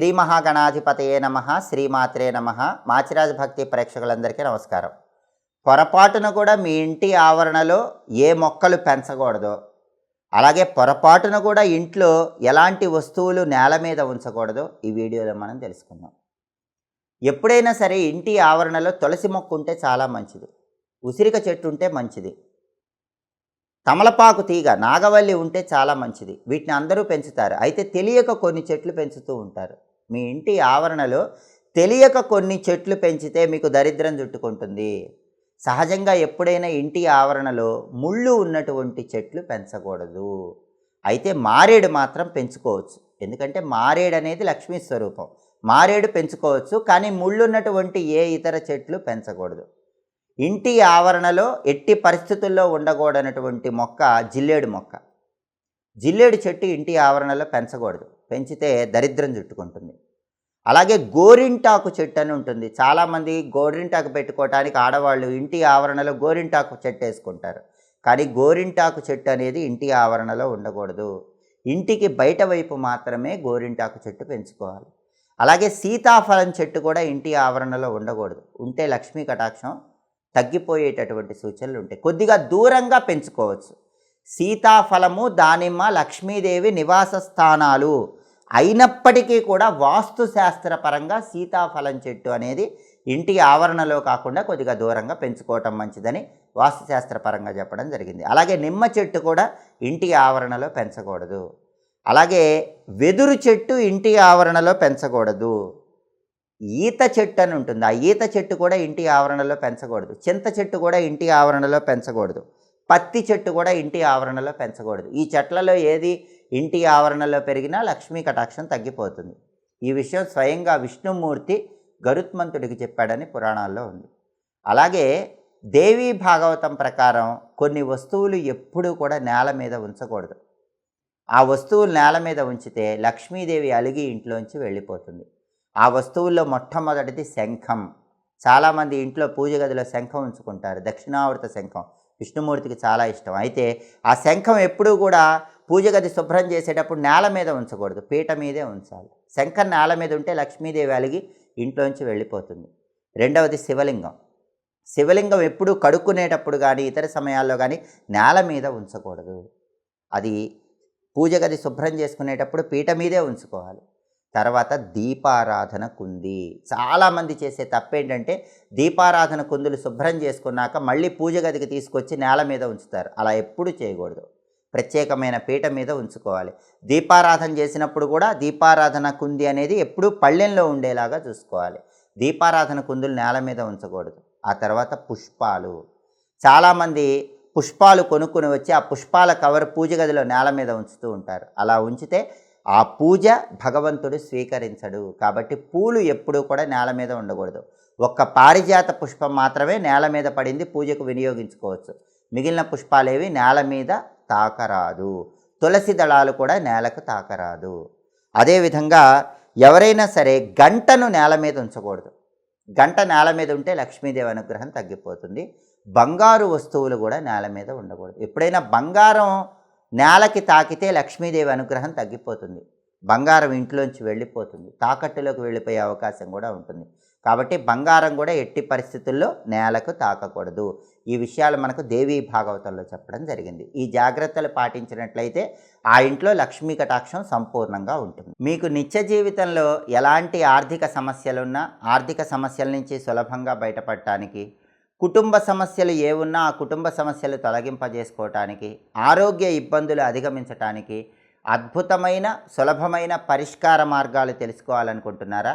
శ్రీ మహాగణాధిపతయే నమ శ్రీమాత్రే నమ. మాచిరాజ భక్తి ప్రేక్షకులందరికీ నమస్కారం. పొరపాటున కూడా మీ ఇంటి ఆవరణలో ఏ మొక్కలు పెంచకూడదో. అలాగే పొరపాటున కూడా ఇంట్లో ఎలాంటి వస్తువులు నేల మీద ఉంచకూడదో. ఈ వీడియోలో మనం తెలుసుకుందాం. ఎప్పుడైనా సరే ఇంటి ఆవరణలో తులసి మొక్క ఉంటే చాలా మంచిది. ఉసిరిక చెట్టు ఉంటే మంచిది. తమలపాకు తీగ నాగవల్లి ఉంటే చాలా మంచిది. వీటిని అందరూ పెంచుతారు. అయితే తెలియక కొన్ని చెట్లు పెంచుతూ ఉంటారు. మీ ఇంటి ఆవరణలో తెలియక కొన్ని చెట్లు పెంచితే మీకు దరిద్రం చుట్టుకుంటుంది. సహజంగా ఎప్పుడైనా ఇంటి ఆవరణలో ముళ్ళు ఉన్నటువంటి చెట్లు పెంచకూడదు. అయితే మారేడు మాత్రం పెంచుకోవచ్చు. ఎందుకంటే మారేడు అనేది లక్ష్మీ స్వరూపం. మారేడు పెంచుకోవచ్చు కానీ ముళ్ళు ఉన్నటువంటి ఏ ఇతర చెట్లు పెంచకూడదు. ఇంటి ఆవరణలో ఎట్టి పరిస్థితుల్లో ఉండకూడనటువంటి మొక్క జిల్లేడు మొక్క. జిల్లేడు చెట్టు ఇంటి ఆవరణలో పెంచకూడదు. పెంచితే దరిద్రం చుట్టుకుంటుంది. అలాగే గోరింటాకు చెట్టు అని ఉంటుంది. చాలామంది గోరింటాకు పెట్టుకోవటానికి ఆడవాళ్ళు ఇంటి ఆవరణలో గోరింటాకు చెట్టు వేసుకుంటారు. కానీ గోరింటాకు చెట్టు అనేది ఇంటి ఆవరణలో ఉండకూడదు. ఇంటికి బయట వైపు మాత్రమే గోరింటాకు చెట్టు పెంచుకోవాలి. అలాగే సీతాఫలం చెట్టు కూడా ఇంటి ఆవరణలో ఉండకూడదు. ఉంటే లక్ష్మీ కటాక్షం తగ్గిపోయేటటువంటి సూచనలు ఉంటాయి. కొద్దిగా దూరంగా పెంచుకోవచ్చు. సీతాఫలము దానిమ్మ లక్ష్మీదేవి నివాస స్థానాలు అయినప్పటికీ కూడా వాస్తు శాస్త్రపరంగా సీతాఫలం చెట్టు అనేది ఇంటి ఆవరణలో కాకుండా కొద్దిగా దూరంగా పెంచుకోవటం మంచిదని వాస్తుశాస్త్రపరంగా చెప్పడం జరిగింది. అలాగే నిమ్మ చెట్టు కూడా ఇంటి ఆవరణలో పెంచకూడదు. అలాగే వెదురు చెట్టు ఇంటి ఆవరణలో పెంచకూడదు. ఈత చెట్టు అని ఉంటుంది. ఆ ఈత చెట్టు కూడా ఇంటి ఆవరణలో పెంచకూడదు. చింత చెట్టు కూడా ఇంటి ఆవరణలో పెంచకూడదు. పత్తి చెట్టు కూడా ఇంటి ఆవరణలో పెంచకూడదు. ఈ చెట్లలో ఏది ఇంటి ఆవరణలో పెరిగినా లక్ష్మీ కటాక్షం తగ్గిపోతుంది. ఈ విషయం స్వయంగా విష్ణుమూర్తి గరుత్మంతుడికి చెప్పాడని పురాణాల్లో ఉంది. అలాగే దేవీ భాగవతం ప్రకారం కొన్ని వస్తువులు ఎప్పుడూ కూడా నేల మీద ఉంచకూడదు. ఆ వస్తువులు నేల మీద ఉంచితే లక్ష్మీదేవి అలిగి ఇంట్లోంచి వెళ్ళిపోతుంది. ఆ వస్తువుల్లో మొట్టమొదటిది శంఖం. చాలామంది ఇంట్లో పూజ గదిలో శంఖం ఉంచుకుంటారు. దక్షిణావృత శంఖం విష్ణుమూర్తికి చాలా ఇష్టం. అయితే ఆ శంఖం ఎప్పుడూ కూడా పూజ గది శుభ్రం చేసేటప్పుడు నేల మీద ఉంచకూడదు పీట మీదే ఉంచాలి. శంఖం నేల మీద ఉంటే లక్ష్మీదేవి అలిగి ఇంట్లోంచి వెళ్ళిపోతుంది. రెండవది శివలింగం. శివలింగం ఎప్పుడు కడుక్కునేటప్పుడు కానీ ఇతర సమయాల్లో కానీ నేల మీద ఉంచకూడదు. అది పూజ గది శుభ్రం చేసుకునేటప్పుడు పీట మీదే ఉంచుకోవాలి. తర్వాత దీపారాధన కుంది. చాలామంది చేసే తప్పేంటంటే దీపారాధన కుందులు శుభ్రం చేసుకున్నాక మళ్ళీ పూజ గదికి తీసుకొచ్చి నేల మీద ఉంచుతారు. అలా ఎప్పుడు చేయకూడదు. ప్రత్యేకమైన పీట మీద ఉంచుకోవాలి. దీపారాధన చేసినప్పుడు కూడా దీపారాధన కుంది అనేది ఎప్పుడూ పళ్ళెంలో ఉండేలాగా చూసుకోవాలి. దీపారాధన కుందులు నేల మీద ఉంచకూడదు. ఆ తర్వాత పుష్పాలు. చాలామంది పుష్పాలు కొనుక్కుని వచ్చి ఆ పుష్పాల కవర్ పూజ గదిలో నేల మీద ఉంచుతూ ఉంటారు. అలా ఉంచితే ఆ పూజ భగవంతుడు స్వీకరించడు. కాబట్టి పూలు ఎప్పుడూ కూడా నేల మీద ఉండకూడదు. ఒక్క పారిజాత పుష్పం మాత్రమే నేల మీద పడింది పూజకు వినియోగించుకోవచ్చు. మిగిలిన పుష్పాలేవి నేల మీద తాకరాదు. తులసి దళాలు కూడా నేలకు తాకరాదు. అదేవిధంగా ఎవరైనా సరే గంటను నేల మీద ఉంచకూడదు. గంట నేల మీద ఉంటే లక్ష్మీదేవి అనుగ్రహం తగ్గిపోతుంది. బంగారు వస్తువులు కూడా నేల మీద ఉండకూడదు. ఎప్పుడైనా బంగారం నేలకి తాకితే లక్ష్మీదేవి అనుగ్రహం తగ్గిపోతుంది. బంగారం ఇంట్లోంచి వెళ్ళిపోతుంది. తాకట్టులోకి వెళ్ళిపోయే అవకాశం కూడా ఉంటుంది. కాబట్టి బంగారం కూడా ఎట్టి పరిస్థితుల్లో నేలకు తాకకూడదు. ఈ విషయాలు మనకు దేవీ భాగవతంలో చెప్పడం జరిగింది. ఈ జాగ్రత్తలు పాటించినట్లయితే ఆ ఇంట్లో లక్ష్మీ కటాక్షం సంపూర్ణంగా ఉంటుంది. మీకు నిత్య జీవితంలో ఎలాంటి ఆర్థిక సమస్యలున్నా ఆర్థిక సమస్యల నుంచి సులభంగా బయటపడటానికి కుటుంబ సమస్యలు ఏ ఉన్నా ఆ కుటుంబ సమస్యలు తొలగింపజేసుకోవటానికి ఆరోగ్య ఇబ్బందులు అధిగమించటానికి అద్భుతమైన సులభమైన పరిష్కార మార్గాలు తెలుసుకోవాలనుకుంటున్నారా?